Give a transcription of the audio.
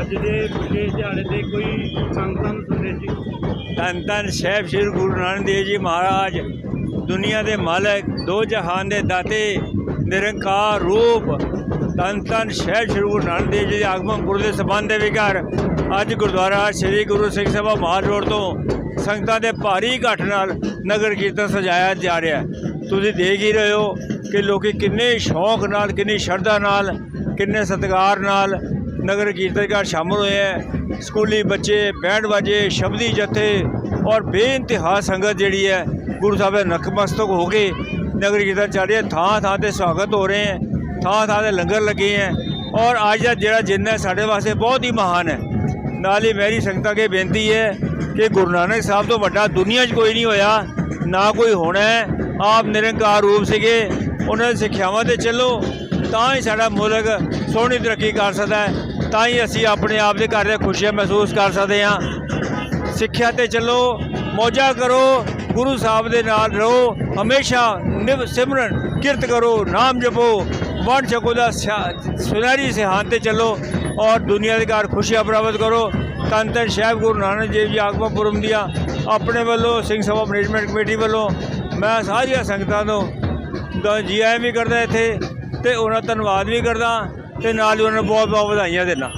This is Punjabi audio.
ਅੱਜ ਦੇ ਵਿਸ਼ੇਸ਼ ਦਿਹਾੜੇ ਤੇ ਕੋਈ ਸੰਗਤਾਂ ਨੂੰ ਸੰਦੇਸ਼ ਧੰਨ ਧੰਨ ਸਾਹਿਬ ਸ੍ਰੀ ਗੁਰੂ ਨਾਨਕ ਦੇਵ ਜੀ ਮਹਾਰਾਜ, ਦੁਨੀਆ ਦੇ ਮਾਲਕ, ਦੋ ਜਹਾਨ ਦੇ ਦਾਤੇ, ਨਿਰੰਕਾਰ ਰੂਪ। ਧੰਨ ਧੰਨ ਸਾਹਿਬ ਸ੍ਰੀ ਗੁਰੂ ਨਾਨਕ ਦੇਵ ਜੀ ਦੇ ਆਗਮਨ ਗੁਰੂ ਦੇ ਸਬੰਧ ਦੇ ਵਿਕਾਰ ਅੱਜ ਗੁਰਦੁਆਰਾ ਸ੍ਰੀ ਗੁਰੂ ਸਿੰਘ ਸਭਾ ਮਹਾਲ ਰੋਡ ਤੋਂ ਸੰਗਤਾਂ ਦੇ ਭਾਰੀ ਇਕੱਠ ਨਾਲ ਨਗਰ ਕੀਰਤਨ ਸਜਾਇਆ ਜਾ ਰਿਹਾ ਹੈ। ਤੁਸੀਂ ਦੇਖ ਹੀ ਰਹੇ ਹੋ ਕਿ ਲੋਕੀ ਕਿੰਨੇ ਸ਼ੌਕ ਨਾਲ, ਕਿੰਨੀ ਸ਼ਰਧਾ ਨਾਲ, ਕਿੰਨੇ ਸਤਿਕਾਰ ਨਾਲ ਨਗਰ ਕੀਰਤਨ ਕਰ ਸ਼ਾਮਲ ਹੋਏ ਹੈ। ਸਕੂਲੀ ਬੱਚੇ, ਬੈਂਡ ਬਾਜੇ, ਸ਼ਬਦੀ ਜਥੇ ਔਰ ਬੇਇੰਤਹਾ ਸੰਗਤ ਜਿਹੜੀ ਹੈ, ਗੁਰੂ ਸਾਹਿਬ ਦੇ ਨਕਮਸਤਕ ਹੋ ਕੇ ਨਗਰ ਕੀਰਤਨ ਚੱਲ ਰਿਹਾ ਥਾਂ ਥਾਂ ਤੇ ਸਵਾਗਤ ਹੋ ਰਹੇ ਹੈ। ਥਾਂ ਥਾਂ ਤੇ ਲੰਗਰ ਲੱਗੇ ਹੈ ਔਰ ਅੱਜ ਦਾ ਜਿਹੜਾ ਜਿੰਨ ਹੈ, ਸਾਡੇ ਵਾਸਤੇ ਬਹੁਤ ਹੀ ਮਹਾਨ ਹੈ। ਨਾਲ ਹੀ ਮੇਰੀ ਸੰਗਤਾਂ ਅੱਗੇ ਬੇਨਤੀ ਹੈ ਕਿ ਗੁਰੂ ਨਾਨਕ ਸਾਹਿਬ ਤੋਂ ਵੱਡਾ ਦੁਨੀਆ 'ਚ ਕੋਈ ਨਹੀਂ ਹੋਇਆ, ਨਾ ਕੋਈ ਹੋਣਾ ਆਪ ਨਿਰੰਕਾਰ ਰੂਪ ਸੀਗੇ, ਉਹਨਾਂ ਦੀ ਸਿੱਖਿਆਵਾਂ ਤੇ ਚੱਲੋ, ਤਾਂ ਹੀ ਸਾਡਾ ਮੁਲਕ ਸੋਹਣੀ ਤਰੱਕੀ ਕਰ ਸਕਦਾ ਹੈ। ਤਾਂ ਹੀ ਅਸੀਂ ਆਪਣੇ ਆਪ ਦੇ ਘਰ ਦੇ ਖੁਸ਼ੀਆਂ ਮਹਿਸੂਸ ਕਰ ਸਕਦੇ ਹਾਂ। ਸਿੱਖਿਆ ਤੇ ਚੱਲੋ, ਮੌਜਾ ਕਰੋ, ਗੁਰੂ ਸਾਹਿਬ ਦੇ ਨਾਲ ਰਹੋ, ਹਮੇਸ਼ਾ ਨਿਵ ਸਿਮਰਨ, ਕਿਰਤ ਕਰੋ, ਨਾਮ ਜਪੋ ਵੰਡ ਛਕੋ ਦਾ ਸਿਆ- ਸੁਨਹਿਰੀ ਸਿਹਾਨ ਤੇ ਚੱਲੋ ਔਰ ਦੁਨੀਆ ਦੇ ਘਰ ਖੁਸ਼ੀਆਂ ਪ੍ਰਾਪਤ ਕਰੋ। ਧੰਨ ਧੰਨ ਸਾਹਿਬ ਗੁਰੂ ਨਾਨਕ ਦੇਵ ਜੀ ਆਗਮਾ ਪੁਰਮ ਦੀਆਂ ਆਪਣੇ ਵੱਲੋਂ, ਸਿੰਘ ਸਭਾ ਮੈਨੇਜਮੈਂਟ ਕਮੇਟੀ ਵੱਲੋਂ ਮੈਂ ਸਾਰੀਆਂ ਸੰਗਤਾਂ ਤੋਂ ਦਾ ਜੀ ਆਇਆਂ ਵੀ ਕਰਦਾ ਇੱਥੇ ਤੇ ਉਹਨਾਂ ਦਾ ਧੰਨਵਾਦ ਵੀ ਕਰਦਾ। ਤੇ ਨਾਲ ਹੀ ਉਹਨਾਂ ਨੂੰ ਬਹੁਤ ਬਹੁਤ ਵਧਾਈਆਂ ਦਿੰਦਾ